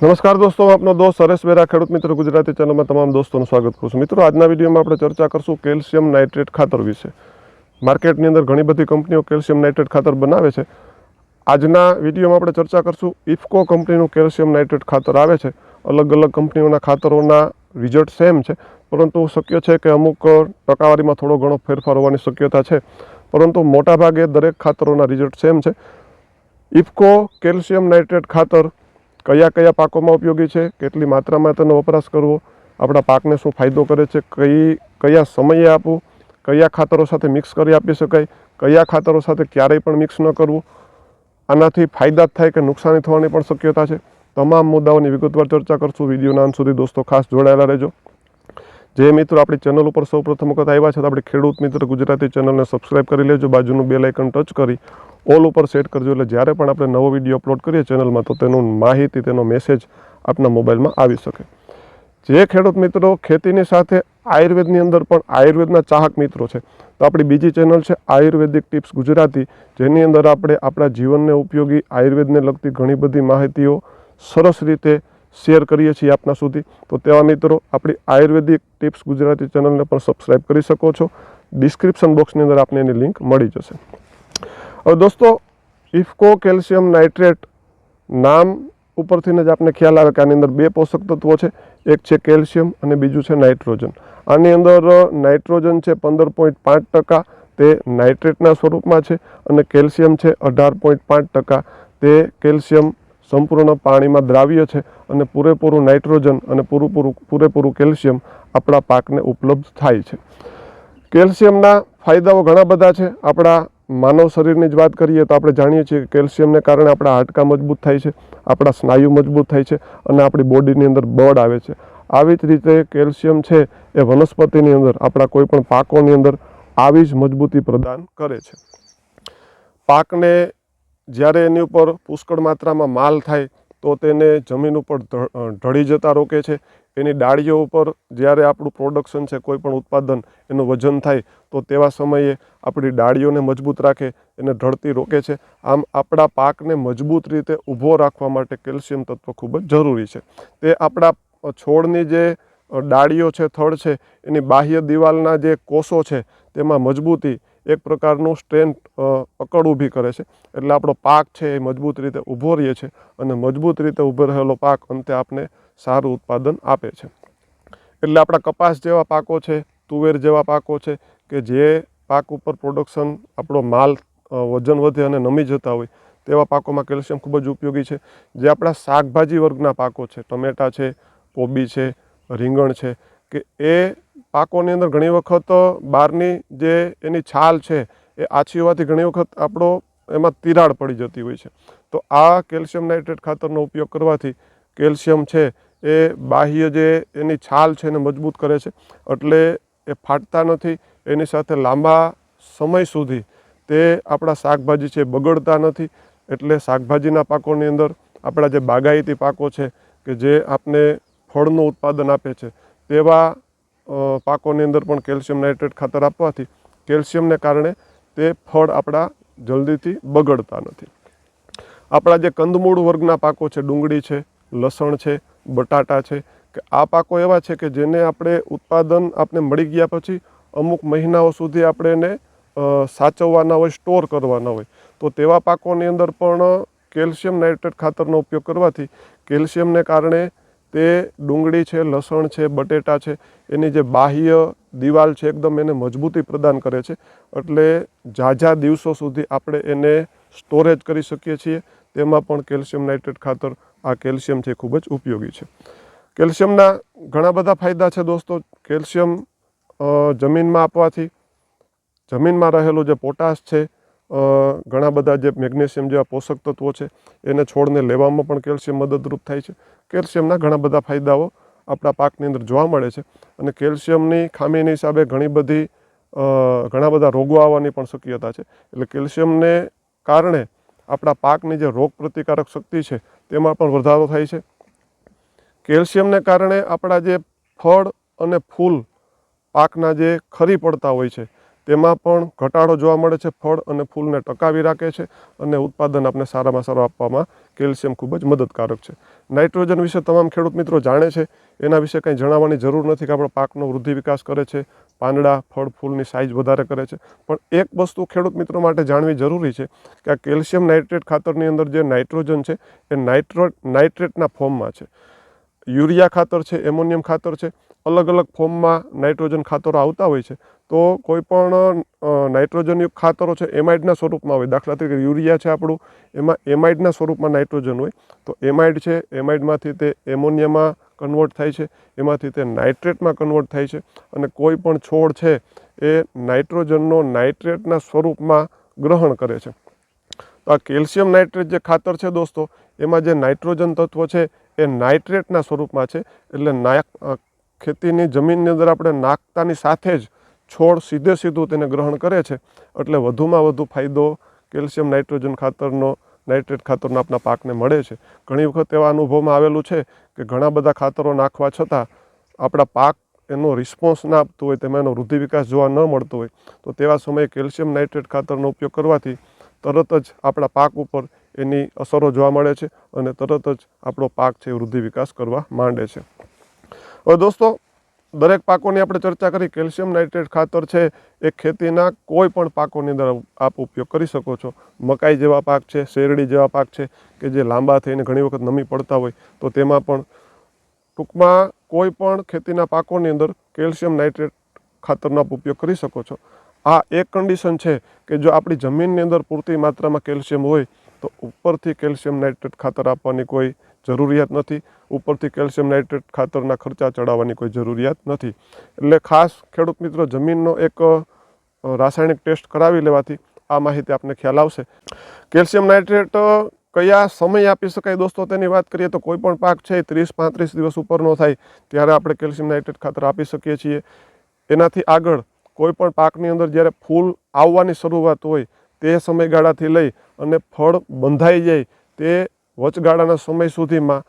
નમસ્કાર દોસ્તો, હું આપનો દોસ્ત સરેશ બેરા, ખેડૂત મિત્રો ગુજરાતી ચેનલમાં તમામ દોસ્તોનું સ્વાગત કરું છું. મિત્રો, આજના વિડીયોમાં આપણે ચર્ચા કરશું કેલ્શિયમ નાઇટ્રેટ ખાતર વિશે. માર્કેટની અંદર ઘણી બધી કંપનીઓ કેલ્શિયમ નાઇટ્રેટ ખાતર બનાવે છે. આજના વિડીયોમાં આપણે ચર્ચા કરશું ઇફકો કંપનીનું કેલ્શિયમ નાઇટ્રેટ ખાતર આવે છે. અલગ અલગ કંપનીઓના ખાતરોના રિઝલ્ટ સેમ છે, પરંતુ શક્ય છે કે અમુક ટકાવારીમાં થોડો ઘણો ફેરફાર હોવાની શક્યતા છે. પરંતુ મોટાભાગે દરેક ખાતરોના રિઝલ્ટ સેમ છે. ઇફકો કેલ્શિયમ નાઇટ્રેટ ખાતર કયા કયા પાકોમાં ઉપયોગી છે, કેટલી માત્રામાં તેનો વપરાશ કરવો, આપણા પાકને શું ફાયદો કરે છે, કઈ, કયા સમયે આપવું, કયા ખાતરો સાથે મિક્સ કરી આપી શકાય, કયા ખાતરો સાથે ક્યારેય પણ મિક્સ ન કરવું. આનાથી ફાયદા થાય કે નુકસાની થવાની પણ શક્યતા છે. તમામ મુદ્દાઓની વિગતવાર ચર્ચા કરશું. વિડીયોના અંત સુધી દોસ્તો ખાસ જોડાયેલા રહેજો. જે મિત્રો આપણી ચેનલ ઉપર સૌ પ્રથમ વખત આવ્યા છે તો આપણે ખેડૂત મિત્ર ગુજરાતી ચેનલને સબસ્ક્રાઇબ કરી લેજો. બાજુનું બે લાઇકન ટચ કરી ઓલ ઉપર સેટ કરજો. એટલે જ્યારે પણ આપણે નવો વીડિયો અપલોડ કરીએ ચેનલમાં તો તેનું માહિતી, તેનો મેસેજ આપના મોબાઈલમાં આવી શકે. જે ખેડૂત મિત્રો ખેતીની સાથે આયુર્વેદની અંદર પણ આયુર્વેદના ચાહક મિત્રો છે, તો આપણી બીજી ચેનલ છે આયુર્વેદિક ટિપ્સ ગુજરાતી. જેની અંદર આપણે આપણા જીવનને ઉપયોગી આયુર્વેદને લગતી ઘણી બધી માહિતીઓ સરસ રીતે શેર કરીએ છીએ આપના સુધી. તો તેવા મિત્રો, આપણી આયુર્વેદિક ટિપ્સ ગુજરાતી ચેનલને પણ સબસ્ક્રાઈબ કરી શકો છો. ડિસ્ક્રિપ્શન બોક્સની અંદર આપને એની લિંક મળી જશે. હવે દોસ્તો, ઇફકો કેલ્શિયમ નાઇટ્રેટ નામ ઉપરથીને જ આપને ખ્યાલ આવે કે આની અંદર બે પોષક તત્વો છે. એક છે કેલ્શિયમ અને બીજું છે નાઇટ્રોજન. આની અંદર નાઇટ્રોજન છે પંદર પોઈન્ટ પાંચ ટકા, તે નાઇટ્રેટના સ્વરૂપમાં છે અને કેલ્શિયમ છે અઢાર પોઈન્ટ પાંચ ટકા. તે કેલ્શિયમ સંપૂર્ણ પાણીમાં દ્રાવ્ય છે અને પૂરેપૂરું નાઇટ્રોજન અને પૂરેપૂરું પૂરેપૂરું કેલ્શિયમ આપણા પાકને ઉપલબ્ધ થાય છે. કેલ્શિયમના ફાયદાઓ ઘણા બધા છે. આપણા માનવ શરીરની જ વાત કરીએ તો આપણે જાણીએ છીએ કે કેલ્શિયમને કારણે આપણા હાડકાં મજબૂત થાય છે, આપણા સ્નાયુ મજબૂત થાય છે અને આપણી બોડીની અંદર બળ આવે છે. આવી જ રીતે કેલ્શિયમ છે એ વનસ્પતિની અંદર આપણા કોઈપણ પાકોની અંદર આવી જ મજબૂતી પ્રદાન કરે છે. પાકને જ્યારે એની ઉપર પુષ્કળ માત્રામાં માલ થાય, તો તેને જમીન ઉપર ઢળી જતા રોકે છે. એની ડાળીઓ ઉપર જ્યારે આપણું પ્રોડક્શન છે, કોઈ પણ ઉત્પાદન એનું વજન થાય, તો તેવા સમયે આપણી ડાળીઓને મજબૂત રાખે, એને ઢળતી રોકે છે. આમ આપણા પાકને મજબૂત રીતે ઊભો રાખવા માટે કેલ્શિયમ તત્વ ખૂબ જ જરૂરી છે. તે આપણા છોડની જે ડાળીઓ છે, થડ છે, એની બાહ્ય દિવાલના જે કોષો છે, તેમાં મજબૂતી એક પ્રકારનું સ્ટ્રેન્થ પકડ ઊભી કરે છે. એટલે આપણો પાક છે એ મજબૂત રીતે ઊભો રહે છે અને મજબૂત રીતે ઊભો રહેલો પાક અંતે આપને સારું ઉત્પાદન આપે છે. એટલે આપણા કપાસ જેવા પાકો છે, તુવેર જેવા પાકો છે કે જે પાક ઉપર પ્રોડક્શન આપણો માલ વજન વધે અને નમી જતા હોય તેવા પાકોમાં કેલ્શિયમ ખૂબ જ ઉપયોગી છે. જે આપણા શાકભાજી વર્ગના પાકો છે, ટમેટા છે, કોબી છે, રીંગણ છે કે એ પાકોની અંદર ઘણી વખત બહારની જે એની છાલ છે એ આછી હોવાથી ઘણી વખત આપણો એમાં તિરાડ પડી જતી હોય છે. તો આ કેલ્શિયમ નાઇટ્રેટ ખાતરનો ઉપયોગ કરવાથી કેલ્શિયમ છે એ બાહ્ય જે એની છાલ છે એને મજબૂત કરે છે. એટલે એ ફાટતા નથી, એની સાથે લાંબા સમય સુધી તે આપણા શાકભાજી છે બગડતા નથી. એટલે શાકભાજીના પાકોની અંદર આપણા જે બાગાયતી પાકો છે કે જે આપને ફળનું ઉત્પાદન આપે છે, તેવા પાકોની અંદર પણ કેલ્શિયમ નાઇટ્રેટ ખાતર આપવાથી કેલ્શિયમને કારણે તે ફળ આપણા જલ્દીથી બગડતા નથી. આપણા જે કંદમૂળ વર્ગના પાકો છે, ડુંગળી છે, લસણ છે, બટાટા છે, કે આ પાકો એવા છે કે જેને આપણે ઉત્પાદન આપણે મળી ગયા પછી અમુક મહિનાઓ સુધી આપણે એને સાચવવાના હોય, સ્ટોર કરવાના હોય. તો તેવા પાકોની અંદર પણ કેલ્શિયમ નાઇટ્રેટ ખાતરનો ઉપયોગ કરવાથી કેલ્શિયમને કારણે તે ડુંગળી છે, લસણ છે, બટેટા છે, એની જે બાહ્ય દિવાલ છે એકદમ એને મજબૂતી પ્રદાન કરે છે. એટલે ઝાઝા દિવસો સુધી આપણે એને સ્ટોરેજ કરી શકીએ છીએ. તેમાં પણ કેલ્શિયમ નાઇટ્રેટ ખાતર આ કેલ્શિયમ છે ખૂબ જ ઉપયોગી છે. કેલ્શિયમના ઘણા બધા ફાયદા છે દોસ્તો. કેલ્શિયમ જમીનમાં આપવાથી જમીનમાં રહેલું જે પોટાશ છે ઘણા બધા જે મેગ્નેશિયમ જેવા પોષક તત્વો છે, એને છોડને લેવામાં પણ કેલ્શિયમ મદદરૂપ થાય છે. કેલ્શિયમના ઘણા બધા ફાયદાઓ આપણા પાકની અંદર જોવા મળે છે અને કેલ્શિયમની ખામીની હિસાબે ઘણી બધી ઘણા બધા રોગો આવવાની પણ શક્યતા છે. એટલે કેલ્શિયમને કારણે આપણા પાકની જે રોગ પ્રતિકારક શક્તિ છે, તેમાં પણ વધારો થાય છે. કેલ્શિયમને કારણે આપણા જે ફળ અને ફૂલ પાકના જે ખરી પડતા હોય છે તેમાં પણ ઘટાડો જોવા મળે છે, ફળ અને ફૂલને ટકાવી રાખે છે અને ઉત્પાદન આપણે સારામાં સારું આપવામાં કેલ્શિયમ ખૂબ જ મદદકારક છે. નાઇટ્રોજન વિશે તમામ ખેડૂત મિત્રો જાણે છે, એના વિશે કંઈ જણાવવાની જરૂર નથી કે આપણો પાકનો વૃદ્ધિ વિકાસ કરે છે, પાંદડા, ફળ, ફૂલની સાઇઝ વધારે કરે છે. પણ એક વસ્તુ ખેડૂત મિત્રો માટે જાણવી જરૂરી છે કે આ કેલ્શિયમ નાઇટ્રેટ ખાતરની અંદર જે નાઇટ્રોજન છે, એ નાઇટ્રો, નાઇટ્રેટના ફોર્મમાં છે. યુરિયા ખાતર છે, એમોનિયમ ખાતર છે અલગ અલગ ફોર્મમાં નાઇટ્રોજન ખાતરો આવતા હોય છે. તો કોઈ પણ નાઇટ્રોજનયુક્ત ખાતરો છે, એમાઇડના સ્વરૂપમાં હોય. દાખલા તરીકે યુરિયા છે આપણું, એમાં એમાઇડના સ્વરૂપમાં નાઇટ્રોજન હોય. તો એમાઇડ છે, એમાઇડમાંથી તે એમોનિયામાં કન્વર્ટ થાય છે, એમાંથી તે નાઇટ્રેટમાં કન્વર્ટ થાય છે. અને કોઈ પણ છોડ છે, એ નાઇટ્રોજનનો નાઇટ્રેટના સ્વરૂપમાં ગ્રહણ કરે છે. તો આ કેલ્શિયમ નાઇટ્રેટ જે ખાતર છે દોસ્તો, એમાં જે નાઇટ્રોજન તત્વ છે, એ નાઇટ્રેટના સ્વરૂપમાં છે. એટલે ખેતીની જમીનની અંદર આપણે નાખતાની સાથે જ છોડ સીધે સીધું તેને ગ્રહણ કરે છે. એટલે વધુમાં વધુ ફાયદો કેલ્શિયમ નાઇટ્રોજન ખાતરનો, નાઇટ્રેટ ખાતરનો આપણા પાકને મળે છે. ઘણી વખત એવા અનુભવમાં આવેલું છે કે ઘણા બધા ખાતરો નાખવા છતાં આપણા પાક એનો રિસ્પોન્સ ના આપતું હોય, તેમાં એનો વૃદ્ધિ વિકાસ જોવા ન મળતો હોય, તો તેવા સમયે કેલ્શિયમ નાઇટ્રેટ ખાતરનો ઉપયોગ કરવાથી તરત જ આપણા પાક ઉપર એની અસરો જોવા મળે છે અને તરત જ આપણો પાક છે વૃદ્ધિ વિકાસ કરવા માંડે છે. હવે દોસ્તો, દરેક પાકોની આપણે ચર્ચા કરી. કેલ્શિયમ નાઇટ્રેટ ખાતર છે, એ ખેતીના કોઈ પણ પાકોની અંદર આપ ઉપયોગ કરી શકો છો. મકાઈ જેવા પાક છે, શેરડી જેવા પાક છે, કે જે લાંબા થઈને ઘણી વખત નમી પડતા હોય, તો તેમાં પણ ટૂંકમાં કોઈ પણ ખેતીના પાકોની અંદર કેલ્શિયમ નાઇટ્રેટ ખાતરનો આપ ઉપયોગ કરી શકો છો. આ એક કન્ડિશન છે કે જો આપણી જમીનની અંદર પૂરતી માત્રામાં કેલ્શિયમ હોય તો ઉપરથી કેલ્શિયમ નાઇટ્રેટ ખાતર આપવાની કોઈ જરૂરિયાત નથી. ઉપરથી કેલ્શિયમ નાઇટ્રેટ ખાતરના ખર્ચા ચડાવવાની કોઈ જરૂરિયાત નથી. એટલે ખાસ ખેડૂત મિત્રો, જમીનનો એક રાસાયણિક ટેસ્ટ કરાવી લેવાથી આ માહિતી આપને ખ્યાલ આવશે. કેલ્શિયમ નાઇટ્રેટ કયા સમય આપી શકાય દોસ્તો? તેની વાત કરીએ તો કોઈ પણ પાક છે ત્રીસ, પાંત્રીસ દિવસ ઉપરનો થાય, ત્યારે આપણે કેલ્શિયમ નાઇટ્રેટ ખાતર આપી શકીએ છીએ. એનાથી આગળ કોઈ પણ પાકની અંદર જ્યારે ફૂલ આવવાની શરૂઆત હોય તે સમયગાળાથી લઈ અને ફળ બંધાઈ જાય તે વચગાળાના સમય સુધીમાં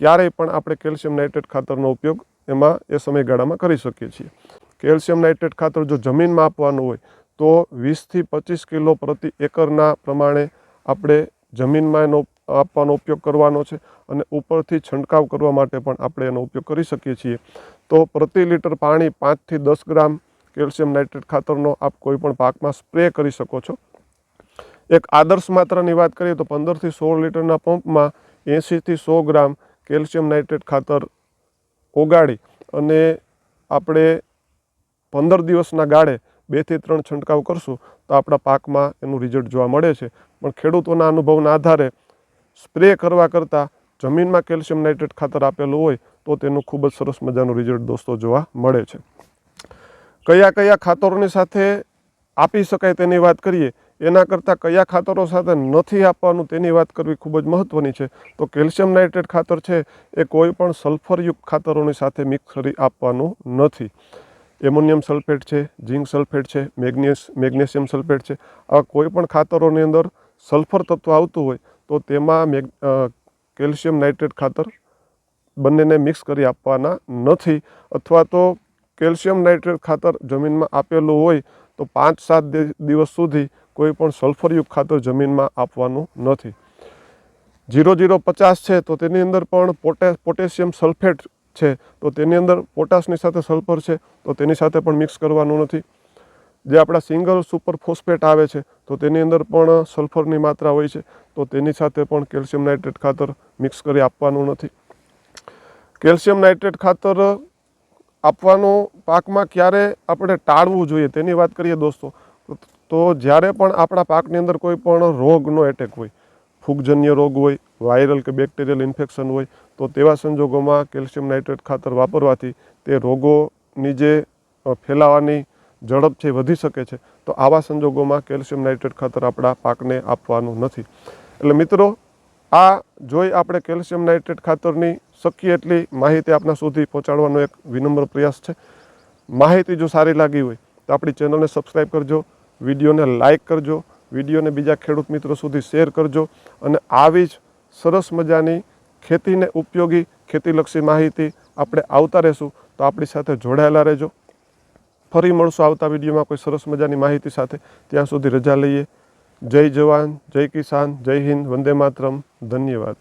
ક્યારેય પણ આપણે કેલ્શિયમ નાઇટ્રેટ ખાતરનો ઉપયોગ એમાં એ સમયગાળામાં કરી શકીએ છીએ. કેલ્શિયમ નાઇટ્રેટ ખાતર જો જમીનમાં આપવાનું હોય, તો વીસથી પચીસ કિલો પ્રતિ એકરના પ્રમાણે આપણે જમીનમાં એનો આપવાનો ઉપયોગ કરવાનો છે અને ઉપરથી છંટકાવ કરવા માટે પણ આપણે એનો ઉપયોગ કરી શકીએ છીએ. તો પ્રતિ લીટર પાણી પાંચથી દસ ગ્રામ કેલ્શિયમ નાઇટ્રેટ ખાતરનો આપ કોઈ પણ પાકમાં સ્પ્રે કરી શકો છો. એક આદર્શ માત્રાની વાત કરીએ તો પંદરથી સોળ લીટરના પંપમાં એંશીથી સો ગ્રામ કેલ્શિયમ નાઇટ્રેટ ખાતર ઓગાળી અને આપણે પંદર દિવસના ગાળે બેથી ત્રણ છંટકાવ કરશું તો આપણા પાકમાં એનું રિઝલ્ટ જોવા મળે છે. પણ ખેડૂતોના અનુભવના આધારે સ્પ્રે કરવા કરતાં જમીનમાં કેલ્શિયમ નાઇટ્રેટ ખાતર આપેલું હોય તો તેનું ખૂબ જ સરસ મજાનું રિઝલ્ટ દોસ્તો જોવા મળે છે. કયા કયા ખાતરોની સાથે આપી શકાય તેની વાત કરીએ એના કરતાં કયા ખાતરો સાથે નથી આપવાનું તેની વાત કરવી ખૂબ જ મહત્ત્વની છે. તો કેલ્શિયમ નાઇટ્રેટ ખાતર છે, એ કોઈ પણ સલ્ફરયુક્ત ખાતરોની સાથે મિક્સ કરી આપવાનું નથી. એમોનિયમ સલ્ફેટ છે, ઝીંક સલ્ફેટ છે મેગ્નેશ મેગ્નેશિયમ સલ્ફેટ છે. આવા કોઈ પણ ખાતરોની અંદર સલ્ફર તત્વ આવતું હોય, તો તેમાં મેગ કેલ્શિયમ નાઇટ્રેટ ખાતર બંનેને મિક્સ કરી આપવાના નથી. અથવા તો કેલ્શિયમ નાઇટ્રેટ ખાતર જમીનમાં આપેલું હોય, તો પાંચ સાત દિવસ સુધી કોઈ પણ સલ્ફરયુક્ત ખાતર જમીનમાં આપવાનું નથી. જીરો જીરો પચાસ છે તો તેની અંદર પણ પોટે, પોટેશિયમ સલ્ફેટ છે તો તેની અંદર પોટાશની સાથે સલ્ફર છે તો તેની સાથે પણ મિક્સ કરવાનું નથી. જે આપણા સિંગલ સુપર ફોસ્ફેટ આવે છે તો તેની અંદર પણ સલ્ફરની માત્રા હોય છે તો તેની સાથે પણ કેલ્શિયમ નાઇટ્રેટ ખાતર મિક્સ કરી આપવાનું નથી. કેલ્શિયમ નાઇટ્રેટ ખાતર આપવાનું પાકમાં ક્યારે આપણે ટાળવું જોઈએ તેની વાત કરીએ દોસ્તો. તો જ્યારે પણ આપણા પાકની અંદર કોઈ પણ રોગનો એટેક હોય, ફૂગજન્ય રોગ હોય વાયરલ કે બેક્ટેરિયલ ઇન્ફેક્શન હોય, તો તેવા સંજોગોમાં કેલ્શિયમ નાઇટ્રેટ ખાતર વાપરવાથી તે રોગોની જે ફેલાવાની ઝડપ છે વધી શકે છે, તો આવા સંજોગોમાં કેલ્શિયમ નાઇટ્રેટ ખાતર આપણા પાકને આપવાનું નથી. એટલે મિત્રો, આ જોઈ આપણે કેલ્શિયમ નાઇટ્રેટ ખાતરની શક્ય એટલી માહિતી આપના સુધી પહોંચાડવાનો એક વિનમ્ર પ્રયાસ છે. માહિતી જો સારી લાગી હોય, તો આપણી ચેનલને સબસ્ક્રાઈબ કરજો વિડીયોને લાઇક કરજો, વિડીયોને બીજા ખેડૂત મિત્રો સુધી શેર કરજો અને આવી જ સરસ મજાની ખેતીને ઉપયોગી, ખેતીલક્ષી માહિતી આપણે આવતા રહેશું. તો આપણી સાથે જોડાયેલા રહેજો. ફરી મળશું આવતા વિડીયોમાં કોઈ સરસ મજાની માહિતી સાથે. ત્યાં સુધી રજા લઈએ. જય જવાન, જય કિસાન, જય હિન્દ, વંદે માતરમ. ધન્યવાદ.